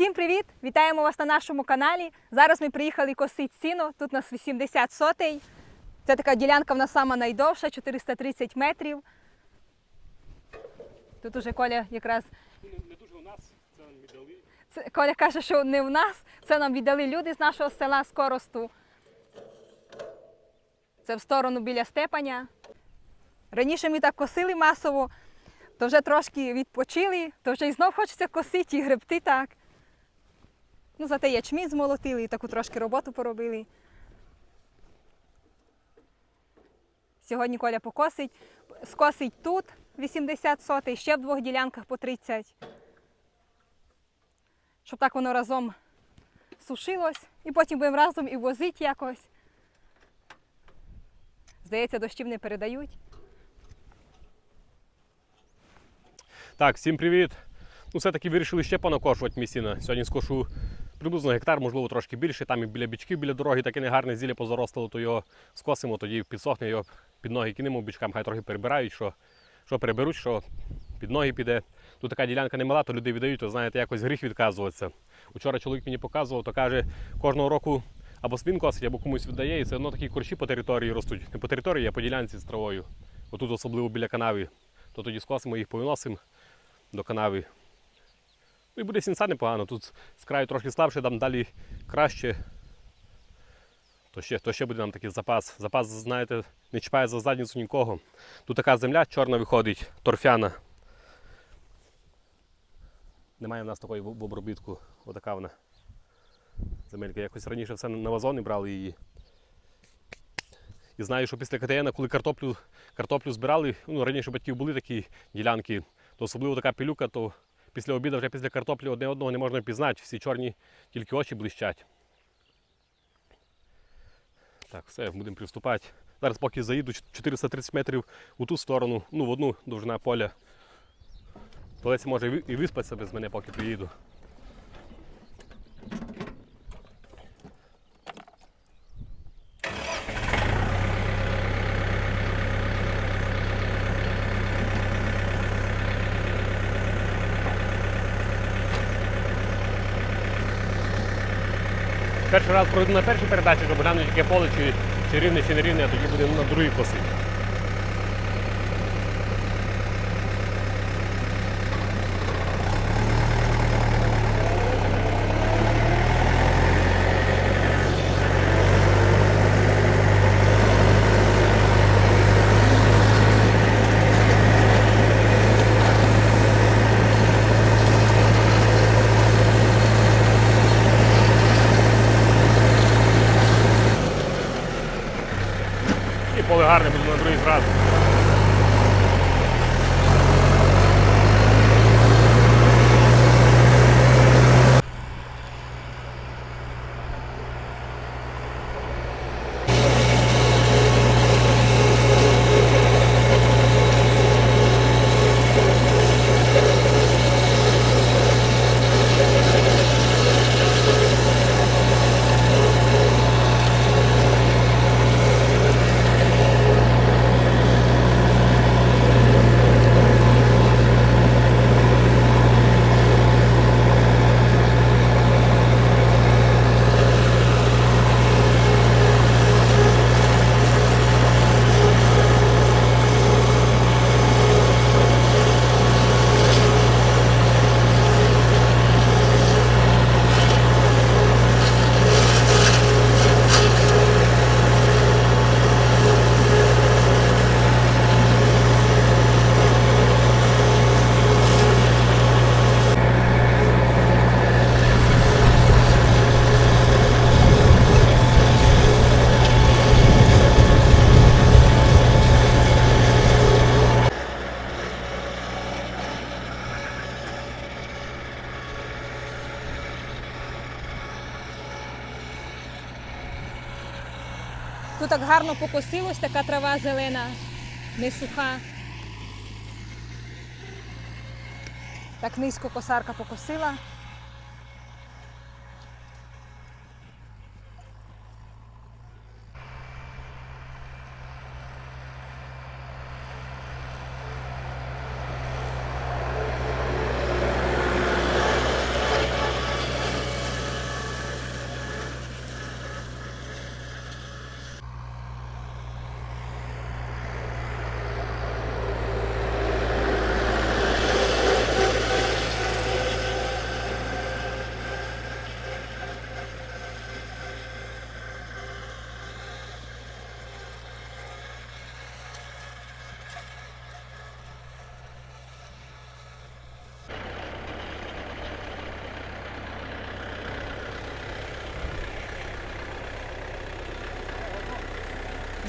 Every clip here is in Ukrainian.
Всім привіт! Вітаємо вас на нашому каналі. Зараз ми приїхали косити сіно. Тут у нас 80 сотей. Це така ділянка в нас сама найдовша, 430 метрів. Тут уже Коля якраз Не, дуже у нас, це нам віддали. це, Коля каже, що не в нас. Це нам віддали люди з нашого села з Коросту. Це в сторону біля Степаня. Раніше ми так косили масово, то вже трошки відпочили, то вже і знов хочеться косити і гребти так. Ну, зате ячмінь змолотили і таку трошки роботу поробили. Сьогодні Коля покосить. Скосить тут 80 сотий, ще в двох ділянках по 30. Щоб так воно разом сушилось. І потім будемо разом і возити якось. Здається, дощів не передають. Так, всім привіт. Ну, все-таки вирішили ще понакошувати місіна. Сьогодні скошу приблизно гектар, можливо, трошки більше. Там і біля бічків, біля дороги таке негарне зілля позаростало, то його скосимо, тоді підсохне, його під ноги кинемо бічкам, хай трохи перебирають, що, що переберуть, що під ноги піде. Тут така ділянка немала, то люди віддають, то знаєте, якось гріх відказуватися. Учора чоловік мені показував, то каже, кожного року або свін косить, або комусь віддає, і все одно такі корчі по території ростуть. Не по території, а по ділянці з травою. Отут особливо біля канави. То тоді скосимо їх повиносимо до канави. Ну і буде сінця непогано. Тут з краю трохи слабше, там далі краще. То ще, то ще буде нам такий запас. Запас, знаєте, не чіпає за задницю нікого. Тут така земля чорна виходить, торфяна. Немає в нас такої в обробітку. Отака вона. Земелька. Якось раніше все на вазони брали її. І знаю, що після КТН, коли картоплю, картоплю збирали, ну раніше батьків були такі ділянки, то особливо така пилюка, то після обіду, вже після картоплі одне одного не можна пізнати. Всі чорні, тільки очі блищать. Так, все, будемо приступати. Зараз поки заїду 430 метрів у ту сторону, ну в одну довжина поля. Толець може і ви- і виспатися без мене, поки приїду. Перший раз пройду на першій передачі, щоб глянути, яке поле, чи, чи рівне, чи не рівне, а тоді буде на другій косити. Так гарно покосилось, така трава зелена, не суха. Так низько косарка покосила.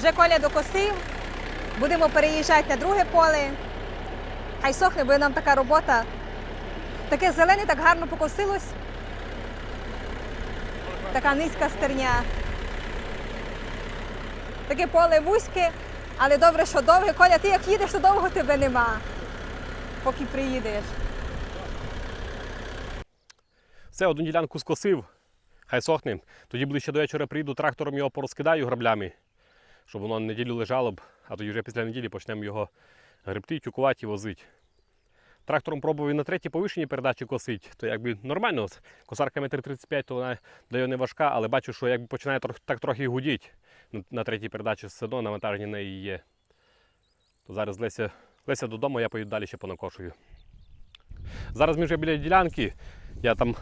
Вже Коля докосив, будемо переїжджати на друге поле. Хай сохне, бо нам така робота. Таке зелене, так гарно покосилось. Така низька стерня. Таке поле вузьке, але добре, що довге. Коля, ти як їдеш, то довго тебе нема, поки приїдеш. Все, одну ділянку скосив, хай сохне. Тоді ближче до вечора приїду трактором його порозкидаю граблями, щоб воно на неділю лежало б, а тоді вже після неділі почнемо його гребти, тюкувати і возити. Трактором пробував і на третій повишеній передачі косить, то якби нормально. Косарка метр 35, то вона дає не важка, але бачу, що якби починає так трохи гудіть на, третій передачі все одно навантаження на неї є. То зараз Леся, Леся додому, я поїду далі ще понакошую. Зараз ми вже біля ділянки. Я там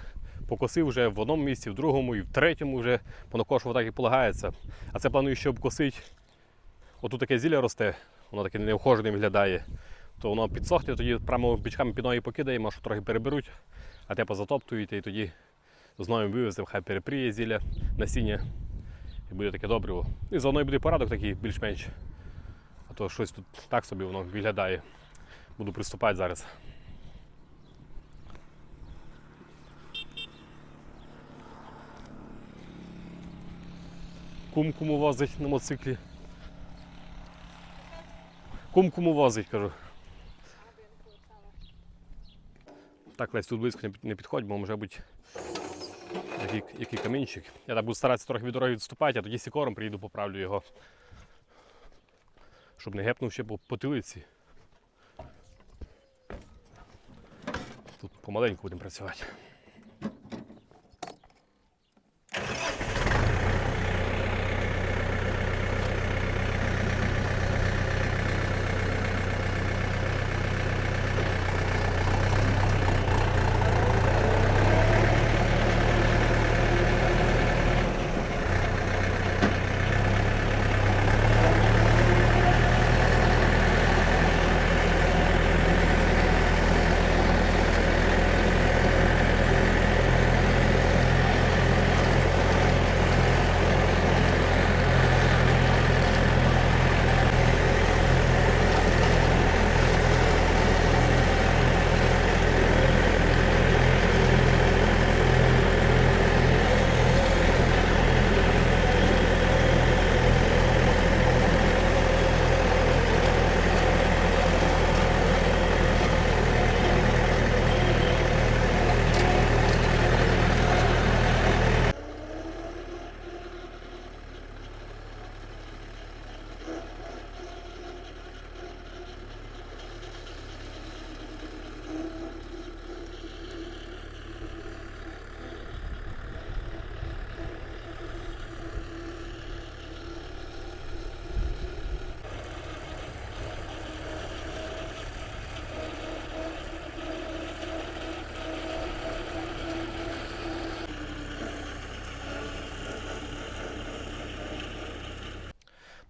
покосив вже в одному місці, в другому і в третьому вже понакошував так, як полагається. А це планую ще обкосити. Отут таке зілля росте, воно таке неухожене виглядає. То воно підсохне, тоді прямо бичками під ноги покидаємо, що трохи переберуть, а те позатоптуєте і тоді з новим вивеземо, хай перепріє зілля насіння. І буде таке добриво. І заодно і буде порядок такий більш-менш. А то щось тут так собі воно виглядає. Буду приступати зараз. Кум куму возить на мотоциклі. Кум куму возить, кажу. Так, Лесь, тут близько не підходь, бо може бути який, який камінчик. Я так буду старатися трохи від дороги відступати, а тоді сікором приїду, поправлю його. Щоб не гепнув ще по потилиці. Тут помаленьку будемо працювати.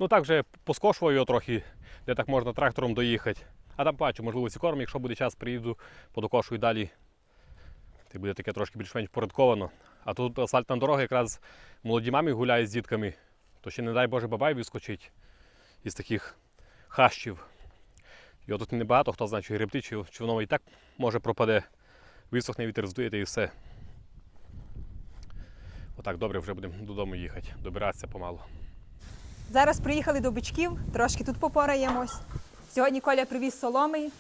Так вже поскошував його трохи, де так можна трактором доїхати. А там бачу, можливо, сікором, якщо буде час, приїду, подокошую далі. Ти буде таке трошки більш-менш порядковано. А тут асфальтна дорога якраз молоді мамі гуляє з дітками, то ще не дай Боже бабай вискочить із таких хащів. Його тут небагато, хто знає, чи гребти, чи, чи воно і так може пропаде. Висохне вітер здуєте і все. Отак добре, вже будемо додому їхати, добиратися помалу. Зараз приїхали до бичків, трошки тут попораємось. Сьогодні Коля привіз соломи.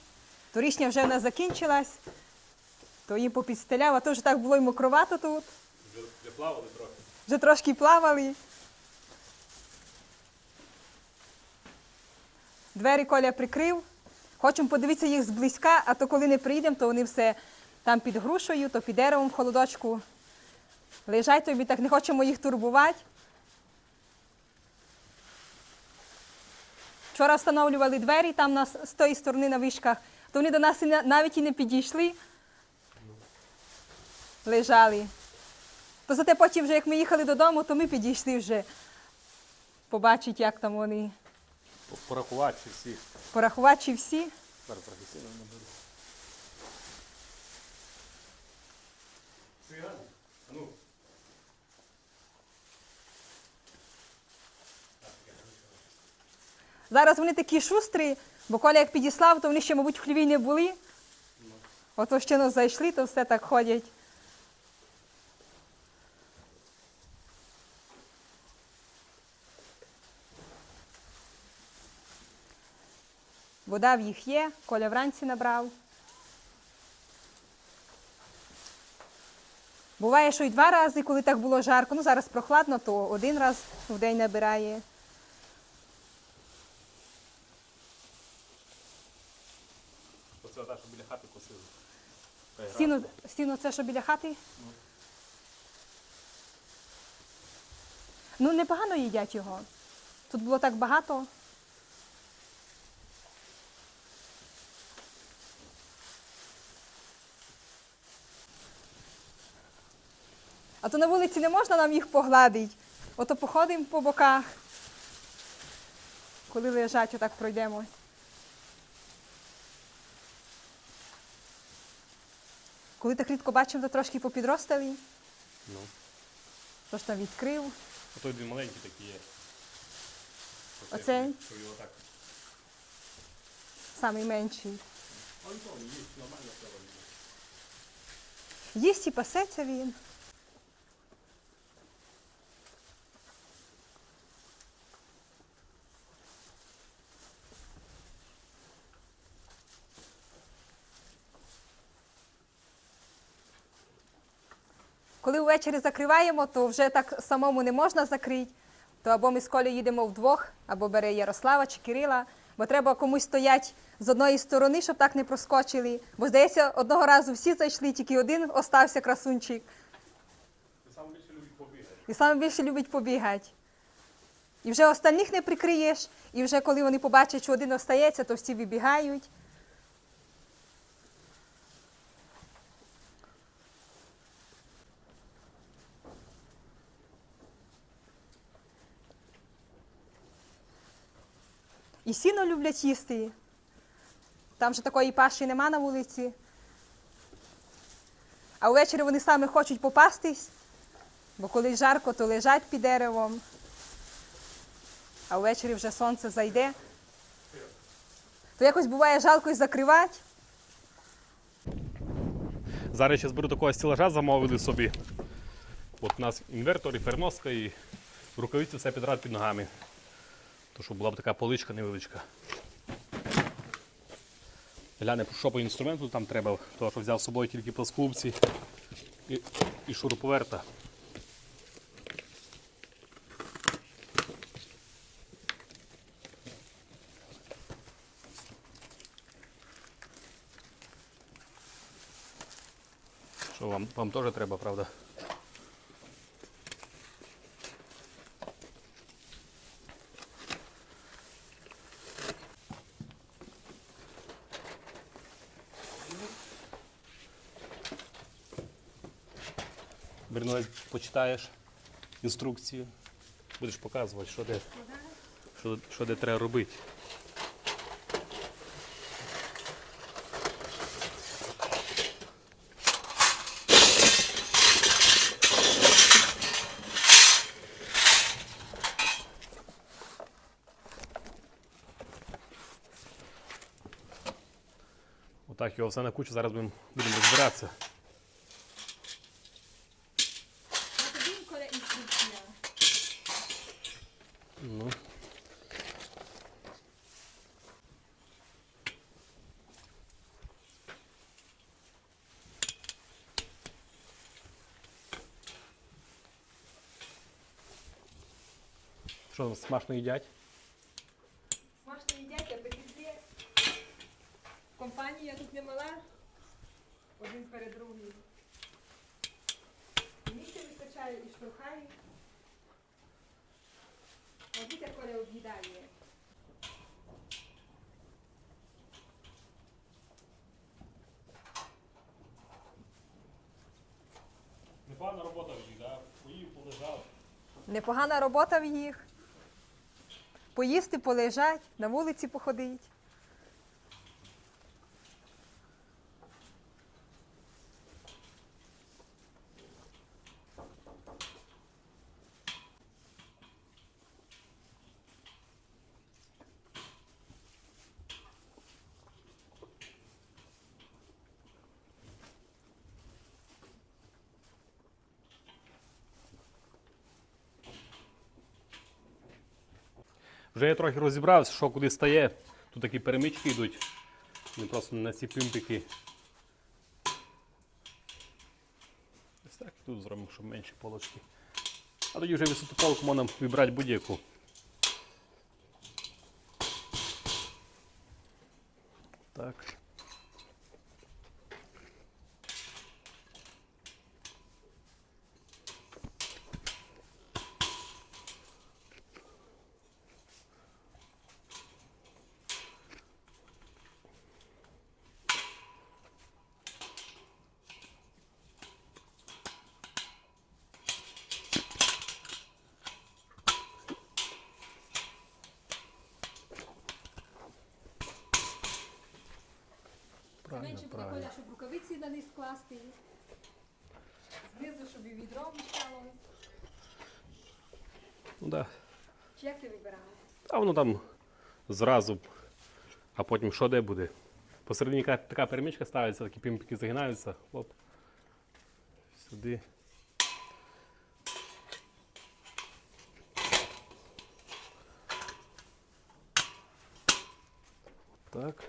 Торішня вже в нас закінчилась, то їм попідстеляв, а то вже так було й мокровато тут. Вже плавали трохи. Вже трошки плавали. Двері Коля прикрив. Хочемо подивитися їх зблизька, а то коли не приїдемо, то вони все там під грушею, то під деревом в холодочку. Лежать тобі, так не хочемо їх турбувати. Вчора встановлювали двері там нас з тої сторони на вишках, то вони до нас і на- навіть і не підійшли. Лежали. То зате потім, вже як ми їхали додому, то ми підійшли вже побачити, як там вони. Порахувати чи всі. Порахувати чи всі. Зараз. Циган? А ну. Так, таке, Зараз вони такі шустрі, бо Коля як підіслав, то вони ще, мабуть, в хліві не були. Ото ще ну, зайшли, то все так ходять. Вода в їх є, Коля вранці набрав. Буває, що й два рази, коли так було жарко. Ну зараз прохладно, то один раз в день набирає. Оце та, що біля хати косили. Сіно, сіно це що біля хати? Ну, непогано їдять його. Тут було так багато. А то на вулиці не можна нам їх погладити. Ото походимо по боках. Коли лежать, отак пройдемось. Коли так рідко бачимо, то трошки попідростали, Ну. тож там відкрив. Ото дві маленькі такі є. Оцей? Що його так. Самий менший. Антон, їсть нормально все. Їсть і пасеться він. Коли ввечері закриваємо, то вже так самому не можна закрити. То або ми з Колею їдемо вдвох, або бере Ярослава чи Кирила, бо треба комусь стоять з одної сторони, щоб так не проскочили. Бо здається, одного разу всі зайшли, тільки один остався красунчик. І саме більше любить побігати. І вже остальних не прикриєш, і вже коли вони побачать, що один остається, то всі вибігають. І сіно люблять їсти. Там же такої паші нема на вулиці. А ввечері вони саме хочуть попастись. Бо коли жарко, то лежать під деревом, а ввечері вже сонце зайде. То якось буває жалко й закривати. Зараз ще зберу такого стілажа, замовили собі. От у нас інвертор і переноска, і рукавиці все підряд під ногами. То щоб була б така поличка невеличка. Гляне, що по інструменту там треба, тому що взяв з собою тільки плоскубці і, і шуруповерта. Що вам, вам теж треба, правда? Бернусь, почитаєш інструкцію, будеш показувати, що де, що, що де треба робити. Отак його все на кучу, зараз будемо будемо розбиратися. Ну. Що там смачно їдять? Смачно їдять, апетит Компанія тут не мала. Один перед другим. Місця вистачає і штовхає. Одітя коля об'їдає. Непогана робота в їх, да? Поїв, полежав. Непогана робота в їх. Поїсти, полежать, на вулиці походить. Вже я трохи розібрався, що куди стає. Тут такі перемички йдуть. Не просто на ці пимпики. Ось так тут зробимо, щоб менші полочки. А тоді вже висоту полку можна вибрати будь-яку. Так. Менше буде коля, щоб рукавиці на них скласти. Знизу, щоб і відро вміщалось. Ну да. Чи як ти вибирала? А воно там зразу, а потім що де буде. Посередині така, перемичка ставиться, такі пімпики загинаються. Оп. Сюди. Так.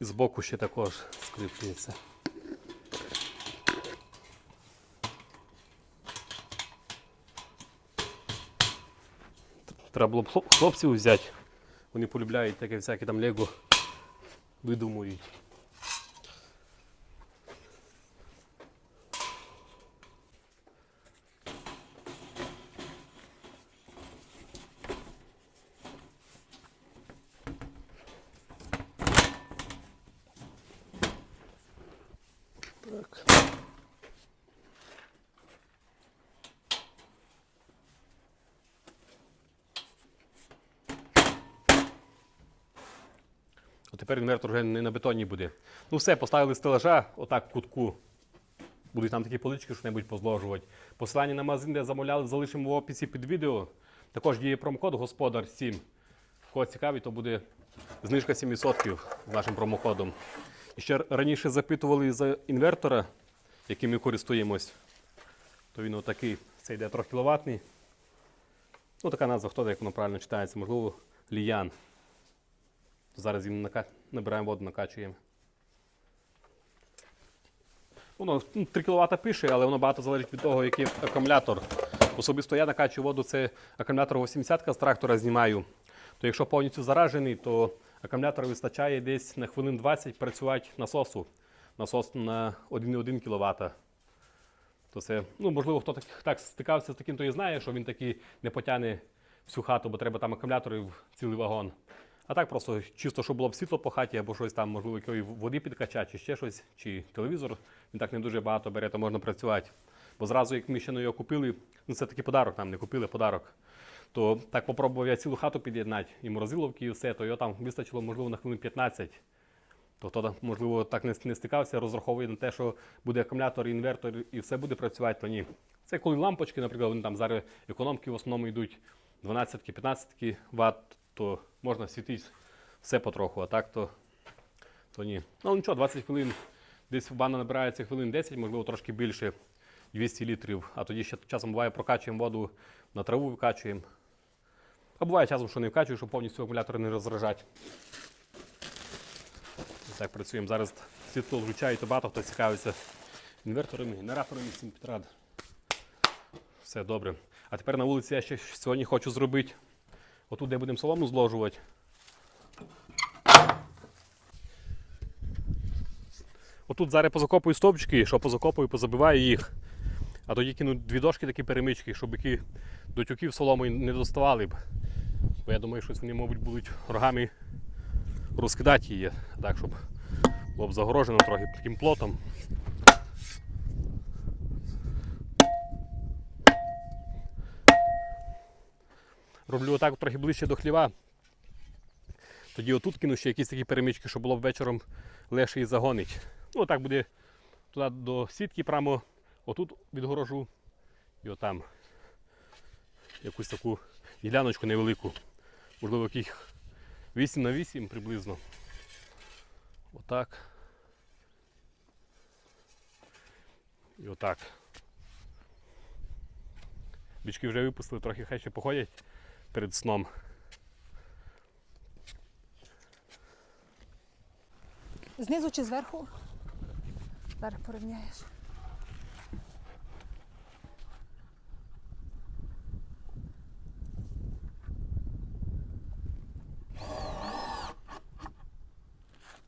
З- боку ще також скріплюється. Треба було б хлопців взяти. Вони полюбляють таке всяке там лего видумують. Так. От тепер інвертор вже не на бетоні буде. Ну все, поставили стелажа, отак в кутку. Будуть там такі полички, що небудь позложувати. Посилання на магазин, де замовляли, залишимо в описі під відео. Також діє промокод господар 7. Кого цікавить, то буде знижка 7% з нашим промокодом. І ще раніше запитували за інвертора, яким ми користуємось. То він отакий, це йде 3 кВт. Ну, така назва, хто як воно правильно читається, можливо, ліян. Зараз їм набираємо воду, накачуємо. Воно ну, 3 кВт пише, але воно багато залежить від того, який акумулятор. Особисто я накачую воду, це акумулятор 80 з трактора знімаю. То якщо повністю заражений, то акумулятор вистачає десь на хвилин 20 працювати насосу. Насос на 1,1 кВт. То це, ну, можливо, хто так, так стикався з таким, то і знає, що він таки не потягне всю хату, бо треба там акумуляторів цілий вагон. А так просто чисто, щоб було б світло по хаті, або щось там, можливо, якої води підкачати, чи ще щось, чи телевізор. Він так не дуже багато бере, то можна працювати. Бо зразу, як ми ще на його купили, ну це такий подарок нам не купили, подарок. То так попробував я цілу хату під'єднати, і морозиловки, і все, то його там вистачило, можливо, на хвилин 15. То хто, можливо, так не, не стикався, розраховує на те, що буде акумулятор, інвертор і все буде працювати, то ні. Це коли лампочки, наприклад, вони там зараз економки в основному йдуть 12-15 Вт, то можна світити все потроху, а так то, то ні. Ну нічого, 20 хвилин, десь ванна набирається хвилин 10, можливо, трошки більше, 200 літрів, а тоді ще часом буває, прокачуємо воду, на траву викачуємо. А буває часом, що не вкачую, щоб повністю акумулятор не розражати. Так працюємо. Зараз світло включають, то багато хто цікавиться інверторами, генераторами всім підрад. Все добре. А тепер на вулиці я ще сьогодні хочу зробити. Отут, де будемо солому зложувати. Отут зараз позакопую стовпчики, що позакопую, позабиваю їх. А тоді кину дві дошки такі перемички, щоб які до тюків соломою не доставали б. Бо я думаю, що вони, мабуть, будуть рогами розкидати її, так, щоб було б загорожено трохи таким плотом. Роблю отак трохи ближче до хліва. Тоді отут кину ще якісь такі перемички, щоб було б вечором легше і загонить. Ну, отак буде туди до сітки прямо, отут відгорожу і отам якусь таку діляночку невелику. Можливо, яких 8 на 8 приблизно. Отак. І отак. Бічки вже випустили, трохи хай ще походять перед сном. Знизу чи зверху? Зараз порівняєш.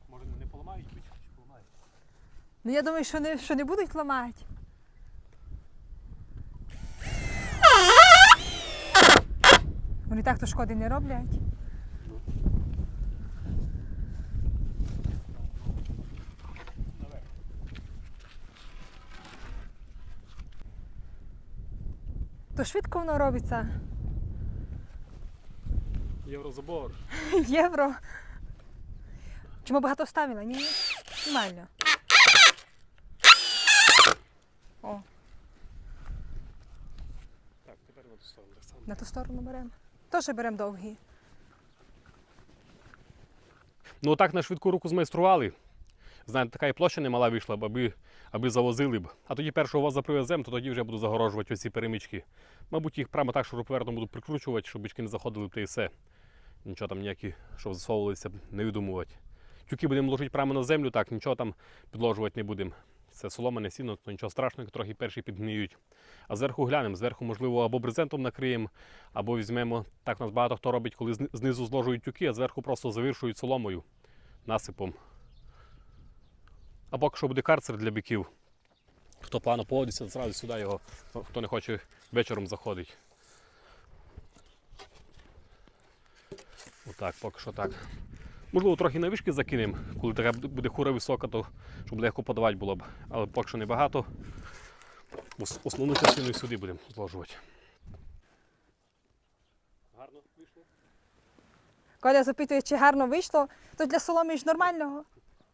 Може не поламають чи поламають? Ну я думаю, що не, що не будуть ламати. Вони так то шкоди не роблять. То швидко воно робиться. Єврозабор. Євро. Чому багато ставила? Ні? Нормально. О, Так, тепер на ту сторону на ту сторону беремо. Теж беремо довгі. Ну так на швидку руку змайстрували. Знаєте, така і площа немала вийшла б, аби, аби завозили б. А тоді першого воза привеземо, то тоді вже буду загорожувати оці перемички. Мабуть, їх прямо так шуруповертом буду прикручувати, щоб бички не заходили б та і все. Нічого там ніякі, щоб засовувалися, не видумувати. Тюки будемо ложити прямо на землю, так, нічого там підложувати не будемо. Це солома, не сіно, то нічого страшного, трохи перші підгниють. А зверху глянемо, зверху, можливо, або брезентом накриємо, або візьмемо. Так у нас багато хто робить, коли знизу зложують тюки, а зверху просто завершують соломою, насипом. А поки що буде карцер для биків. Хто погано поводиться, зразу сюди його, хто не хоче вечором заходить. Отак, поки що так. Можливо, трохи на вишки закинемо, коли така буде- хура висока, то щоб легко подавати було б. Але поки що небагато. Основну частину сюди будемо зложувати. Гарно вийшло? Коля запитує, чи гарно вийшло, то для соломи ж нормального.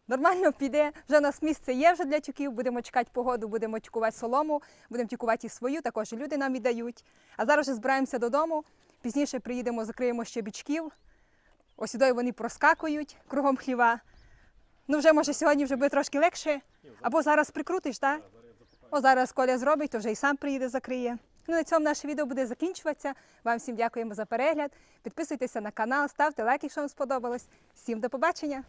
Нормально піде. Вже у нас місце є вже для тюків. Будемо чекати погоду, будемо тюкувати солому, будемо тюкувати і свою, також і люди нам віддають. А зараз вже збираємося додому. Пізніше приїдемо, закриємо ще бічків. Ось сюди вони проскакують кругом хліва. Ну, вже може сьогодні вже буде трошки легше. Або зараз прикрутиш, так? О, зараз Коля зробить, то вже і сам приїде, закриє. Ну, на цьому наше відео буде закінчуватися. Вам всім дякуємо за перегляд. Підписуйтеся на канал, ставте лайк, якщо вам сподобалось. Всім до побачення!